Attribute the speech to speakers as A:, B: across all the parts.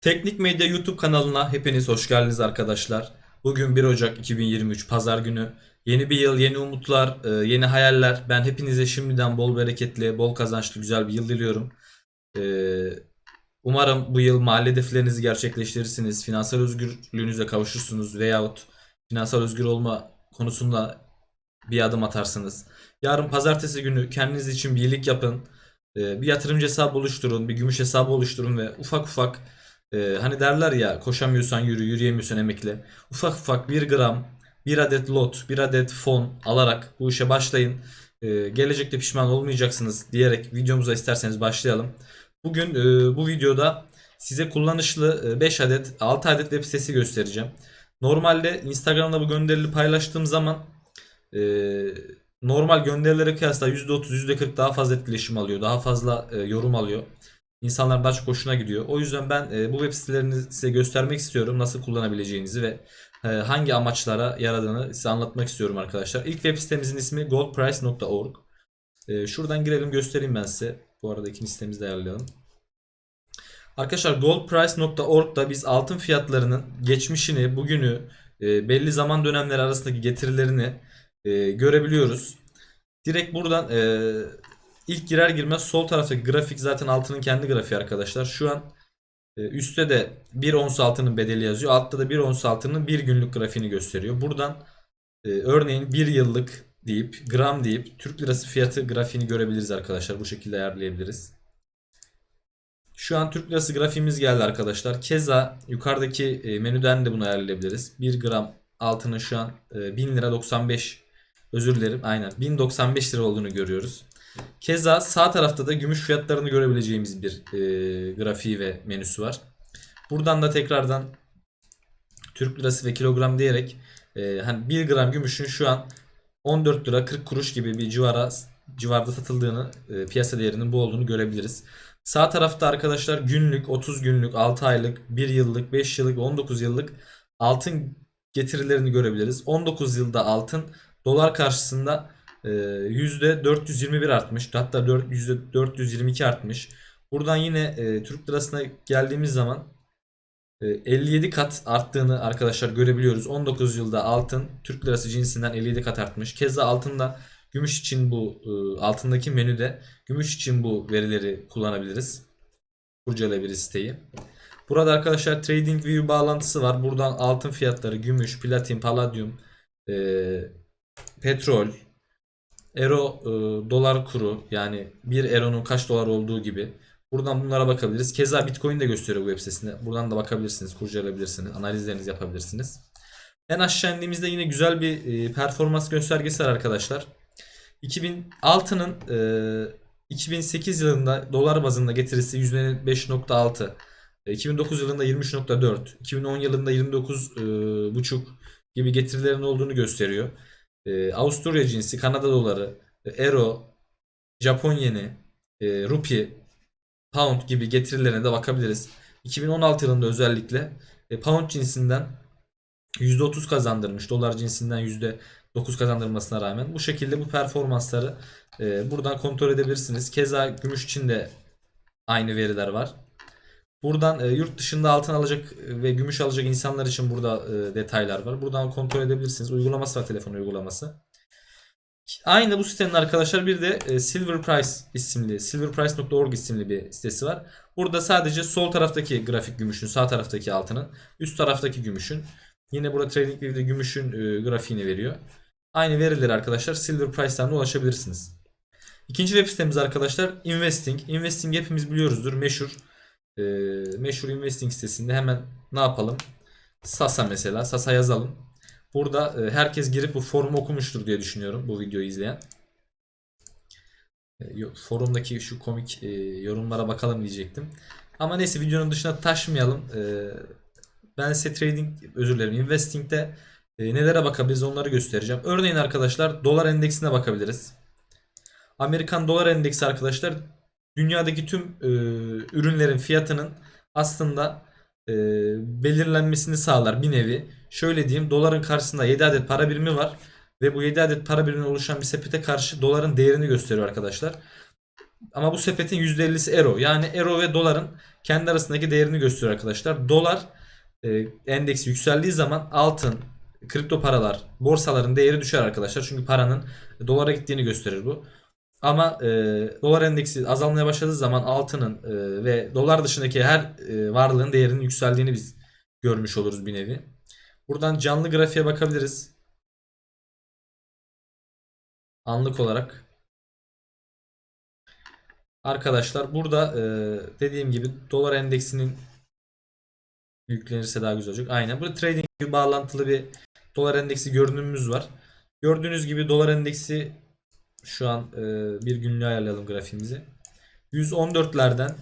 A: Teknik Medya YouTube kanalına hepiniz hoş geldiniz arkadaşlar. Bugün 1 Ocak 2023 Pazar günü. Yeni bir yıl, yeni umutlar, e, yeni hayaller. Ben hepinize şimdiden bol bereketli, bol kazançlı güzel bir yıl diliyorum. E, Umarım bu yıl mali hedeflerinizi gerçekleştirirsiniz. Finansal özgürlüğünüze kavuşursunuz veyahut finansal özgür olma konusunda bir adım atarsınız. Yarın pazartesi günü kendiniz için bir iyilik yapın. E, Bir yatırımcı hesabı oluşturun, bir gümüş hesabı oluşturun ve ufak ufak ee, hani derler ya koşamıyorsan yürü, yürüyemiyorsan emekle. Ufak ufak 1 gram, 1 adet lot, 1 adet fon alarak bu işe başlayın. Ee, gelecekte pişman olmayacaksınız diyerek videomuza isterseniz başlayalım. Bugün e, bu videoda size kullanışlı e, 5 adet, 6 adet web sitesi göstereceğim. Normalde Instagram'da bu gönderileri paylaştığım zaman e, normal gönderilere kıyasla %30, %40 daha fazla etkileşim alıyor. Daha fazla e, yorum alıyor. İnsanların daha çok hoşuna gidiyor. O yüzden ben e, bu web sitelerini size göstermek istiyorum. Nasıl kullanabileceğinizi ve e, hangi amaçlara yaradığını size anlatmak istiyorum arkadaşlar. İlk web sitemizin ismi goldprice.org. E, şuradan girelim göstereyim ben size. Bu arada ikinci sitemizi de ayarlayalım. Arkadaşlar goldprice.org'da biz altın fiyatlarının geçmişini, bugünü, e, belli zaman dönemleri arasındaki getirilerini e, görebiliyoruz. Direkt buradan e, ilk girer girmez sol taraftaki grafik zaten altının kendi grafiği arkadaşlar. Şu an e, üstte de 1 ons altının bedeli yazıyor. Altta da 1 ons altının 1 günlük grafiğini gösteriyor. Buradan e, örneğin 1 yıllık deyip gram deyip Türk lirası fiyatı grafiğini görebiliriz arkadaşlar. Bu şekilde ayarlayabiliriz. Şu an Türk lirası grafiğimiz geldi arkadaşlar. Keza yukarıdaki e, menüden de bunu ayarlayabiliriz. 1 gram altının şu an e, 1000 lira 95 özür dilerim aynen 1095 lira olduğunu görüyoruz. Keza sağ tarafta da gümüş fiyatlarını görebileceğimiz bir e, grafiği ve menüsü var. Buradan da tekrardan Türk lirası ve kilogram diyerek e, hani 1 gram gümüşün şu an 14 lira 40 kuruş gibi bir civara civarda satıldığını, e, piyasa değerinin bu olduğunu görebiliriz. Sağ tarafta arkadaşlar günlük, 30 günlük, 6 aylık, 1 yıllık, 5 yıllık, 19 yıllık altın getirilerini görebiliriz. 19 yılda altın dolar karşısında %421 artmış. Hatta dört- %422 artmış. Buradan yine e, Türk lirasına geldiğimiz zaman e, 57 kat arttığını arkadaşlar görebiliyoruz. 19 yılda altın Türk lirası cinsinden 57 kat artmış. Keza altında gümüş için bu e, altındaki menüde gümüş için bu verileri kullanabiliriz. Kurcalayabiliriz siteyi. Burada arkadaşlar TradingView bağlantısı var. Buradan altın fiyatları, gümüş, platin, paladyum, e, petrol, Euro e, dolar kuru yani 1 Euro'nun kaç dolar olduğu gibi. Buradan bunlara bakabiliriz. Keza Bitcoin de gösteriyor bu web sitesinde. Buradan da bakabilirsiniz, kurcalayabilirsiniz, analizlerinizi yapabilirsiniz. En aşağı indiğimizde yine güzel bir e, performans göstergesi var arkadaşlar. 2006'nın e, 2008 yılında dolar bazında getirisi %5.6. e, 2009 yılında 23.4, 2010 yılında 29.5 gibi getirilerin olduğunu gösteriyor. E, Avusturya cinsi, Kanada doları, e, Euro, Japon yeni, e, Rupi, Pound gibi getirilerine de bakabiliriz. 2016 yılında özellikle e, Pound cinsinden %30 kazandırmış. Dolar cinsinden %9 kazandırmasına rağmen. Bu şekilde bu performansları e, buradan kontrol edebilirsiniz. Keza gümüş için de aynı veriler var. Buradan e, yurt dışında altın alacak ve gümüş alacak insanlar için burada e, detaylar var. Buradan kontrol edebilirsiniz. Uygulaması var telefon uygulaması. Aynı bu sitenin arkadaşlar bir de e, Silver Price isimli, silverprice.org isimli bir sitesi var. Burada sadece sol taraftaki grafik gümüşün, sağ taraftaki altının, üst taraftaki gümüşün. Yine burada TradingView'de gümüşün e, grafiğini veriyor. Aynı verileri arkadaşlar Silver Price'tan da ulaşabilirsiniz. İkinci web sitemiz arkadaşlar Investing. Investing hepimiz biliyoruzdur. Meşhur e, meşhur investing sitesinde hemen ne yapalım? Sasa mesela. Sasa yazalım. Burada e, herkes girip bu forumu okumuştur diye düşünüyorum bu videoyu izleyen. E, forumdaki şu komik e, yorumlara bakalım diyecektim. Ama neyse videonun dışına taşmayalım. E, ben size trading özür dilerim investing'de e, nelere bakabiliriz onları göstereceğim. Örneğin arkadaşlar dolar endeksine bakabiliriz. Amerikan dolar endeksi arkadaşlar dünyadaki tüm e, ürünlerin fiyatının aslında e, belirlenmesini sağlar bir nevi. Şöyle diyeyim doların karşısında 7 adet para birimi var ve bu 7 adet para birimine oluşan bir sepete karşı doların değerini gösteriyor arkadaşlar. Ama bu sepetin %50'si euro. Yani euro ve doların kendi arasındaki değerini gösteriyor arkadaşlar. Dolar e, endeksi yükseldiği zaman altın, kripto paralar, borsaların değeri düşer arkadaşlar. Çünkü paranın dolara gittiğini gösterir bu. Ama e, dolar endeksi azalmaya başladığı zaman altının e, ve dolar dışındaki her e, varlığın değerinin yükseldiğini biz görmüş oluruz bir nevi. Buradan canlı grafiğe bakabiliriz. Anlık olarak. Arkadaşlar burada e, dediğim gibi dolar endeksinin yüklenirse daha güzel olacak. Aynen. Burada trading gibi bağlantılı bir dolar endeksi görünümümüz var. Gördüğünüz gibi dolar endeksi şu an e, bir günlüğe ayarlayalım grafiğimizi. 114'lerden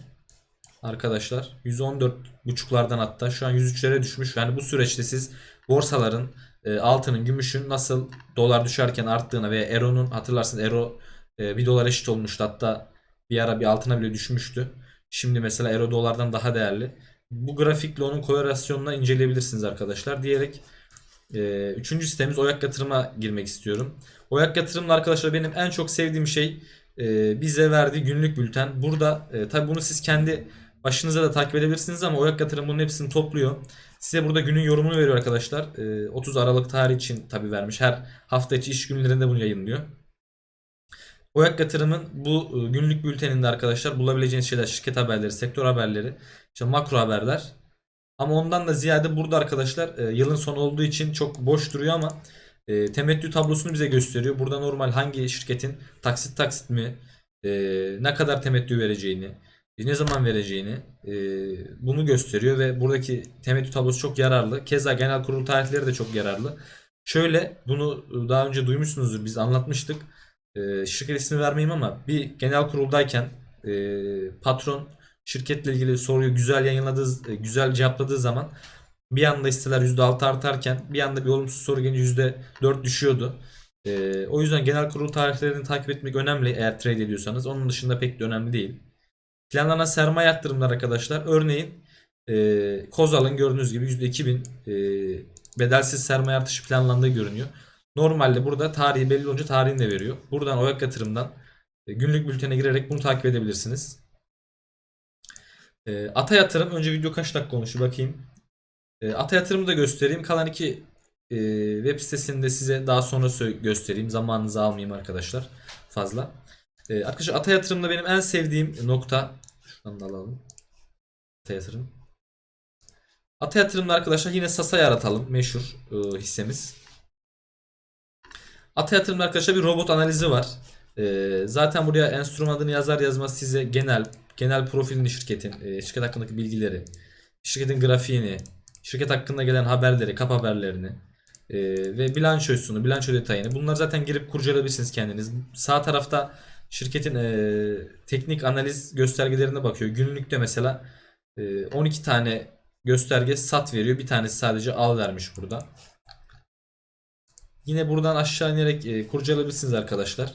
A: arkadaşlar 114 buçuklardan hatta şu an 103'lere düşmüş. Yani bu süreçte siz borsaların e, altının, gümüşün nasıl dolar düşerken arttığını ve Euro'nun hatırlarsınız Euro e, 1 dolar eşit olmuştu. Hatta bir ara bir altına bile düşmüştü. Şimdi mesela Euro dolardan daha değerli. Bu grafikle onun korelasyonuna inceleyebilirsiniz arkadaşlar diyerek e, üçüncü sitemiz Oyak Yatırım'a girmek istiyorum. Oyak Yatırım'la arkadaşlar benim en çok sevdiğim şey e, bize verdiği günlük bülten. Burada e, tabi bunu siz kendi başınıza da takip edebilirsiniz ama Oyak Yatırım bunun hepsini topluyor. Size burada günün yorumunu veriyor arkadaşlar. E, 30 Aralık tarihi için tabi vermiş. Her hafta içi iş günlerinde bunu yayınlıyor. Oyak Yatırım'ın bu e, günlük bülteninde arkadaşlar bulabileceğiniz şeyler şirket haberleri, sektör haberleri, işte makro haberler. Ama ondan da ziyade burada arkadaşlar e, yılın sonu olduğu için çok boş duruyor ama e, temettü tablosunu bize gösteriyor. Burada normal hangi şirketin taksit taksit mi, e, ne kadar temettü vereceğini, ne zaman vereceğini e, bunu gösteriyor ve buradaki temettü tablosu çok yararlı. Keza genel kurul tarihleri de çok yararlı. Şöyle bunu daha önce duymuşsunuzdur biz anlatmıştık. E, şirket ismi vermeyeyim ama bir genel kuruldayken e, patron şirketle ilgili soruyu güzel yayınladığı, e, güzel cevapladığı zaman bir anda hisseler %6 artarken bir anda bir olumsuz soru gelince %4 düşüyordu. E, o yüzden genel kurul tarihlerini takip etmek önemli eğer trade ediyorsanız. Onun dışında pek de önemli değil. Planlanan sermaye arttırımlar arkadaşlar. Örneğin e, Kozal'ın gördüğünüz gibi %2000 e, bedelsiz sermaye artışı planlandığı görünüyor. Normalde burada tarihi belli olunca tarihini de veriyor. Buradan Oyak Yatırım'dan e, günlük bültene girerek bunu takip edebilirsiniz. E, Ata Yatırım önce video kaç dakika olmuş bakayım. E, Ata Yatırım'ı da göstereyim. Kalan iki e, web sitesini de size daha sonra göstereyim. Zamanınızı almayayım arkadaşlar fazla. E, arkadaşlar Ata Yatırım'da benim en sevdiğim nokta şuradan da alalım. Ata Yatırım. Ata Yatırım'da arkadaşlar yine Sasa yaratalım. Meşhur e, hissemiz. Ata Yatırım'da arkadaşlar bir robot analizi var. E, zaten buraya enstrüman adını yazar yazmaz size genel genel profilini şirketin, e, şirket hakkındaki bilgileri, şirketin grafiğini, şirket hakkında gelen haberleri, kap haberlerini e, ve bilançosunu, bilanço detayını bunlar zaten girip kurcalayabilirsiniz kendiniz. Sağ tarafta şirketin e, teknik analiz göstergelerine bakıyor. Günlükte mesela e, 12 tane gösterge sat veriyor. Bir tanesi sadece al vermiş burada. Yine buradan aşağı inerek e, kurcalayabilirsiniz arkadaşlar.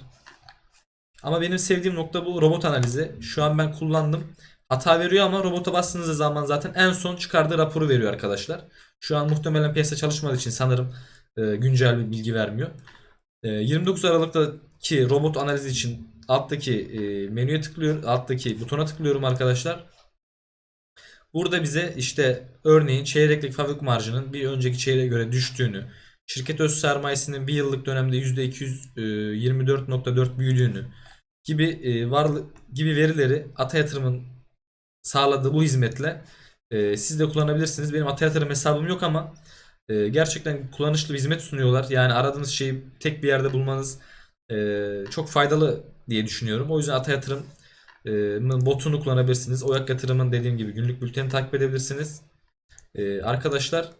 A: Ama benim sevdiğim nokta bu robot analizi. Şu an ben kullandım. Hata veriyor ama robota bastığınız zaman zaten en son çıkardığı raporu veriyor arkadaşlar. Şu an muhtemelen piyasa çalışmadığı için sanırım e, güncel bir bilgi vermiyor. E, 29 Aralık'taki robot analizi için alttaki e, menüye tıklıyorum. Alttaki butona tıklıyorum arkadaşlar. Burada bize işte örneğin çeyreklik fabrik marjının bir önceki çeyreğe göre düştüğünü, şirket öz sermayesinin bir yıllık dönemde %224.4 büyüdüğünü gibi e, varlık gibi verileri Ata Yatırım'ın sağladığı bu hizmetle e, siz de kullanabilirsiniz. Benim Ata Yatırım hesabım yok ama e, gerçekten kullanışlı bir hizmet sunuyorlar. Yani aradığınız şeyi tek bir yerde bulmanız e, çok faydalı diye düşünüyorum. O yüzden Ata Yatırım'ın botunu kullanabilirsiniz. Oyak Yatırım'ın dediğim gibi günlük bülteni takip edebilirsiniz. E, arkadaşlar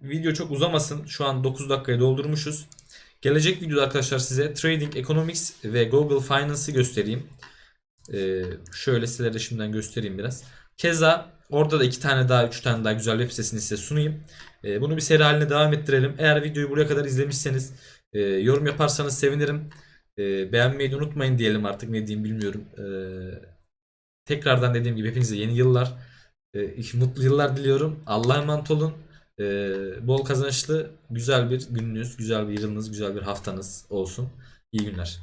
A: video çok uzamasın. Şu an 9 dakikayı doldurmuşuz. Gelecek videoda arkadaşlar size Trading Economics ve Google Finance'ı göstereyim. Ee, şöyle sizlere de şimdiden göstereyim biraz. Keza orada da iki tane daha, üç tane daha güzel web sitesini size sunayım. Ee, bunu bir seri haline devam ettirelim. Eğer videoyu buraya kadar izlemişseniz e, yorum yaparsanız sevinirim. E, beğenmeyi de unutmayın diyelim artık ne diyeyim bilmiyorum. E, tekrardan dediğim gibi hepinize yeni yıllar, e, mutlu yıllar diliyorum. Allah'a emanet olun. Ee, bol kazançlı güzel bir gününüz, güzel bir yılınız, güzel bir haftanız olsun. İyi günler.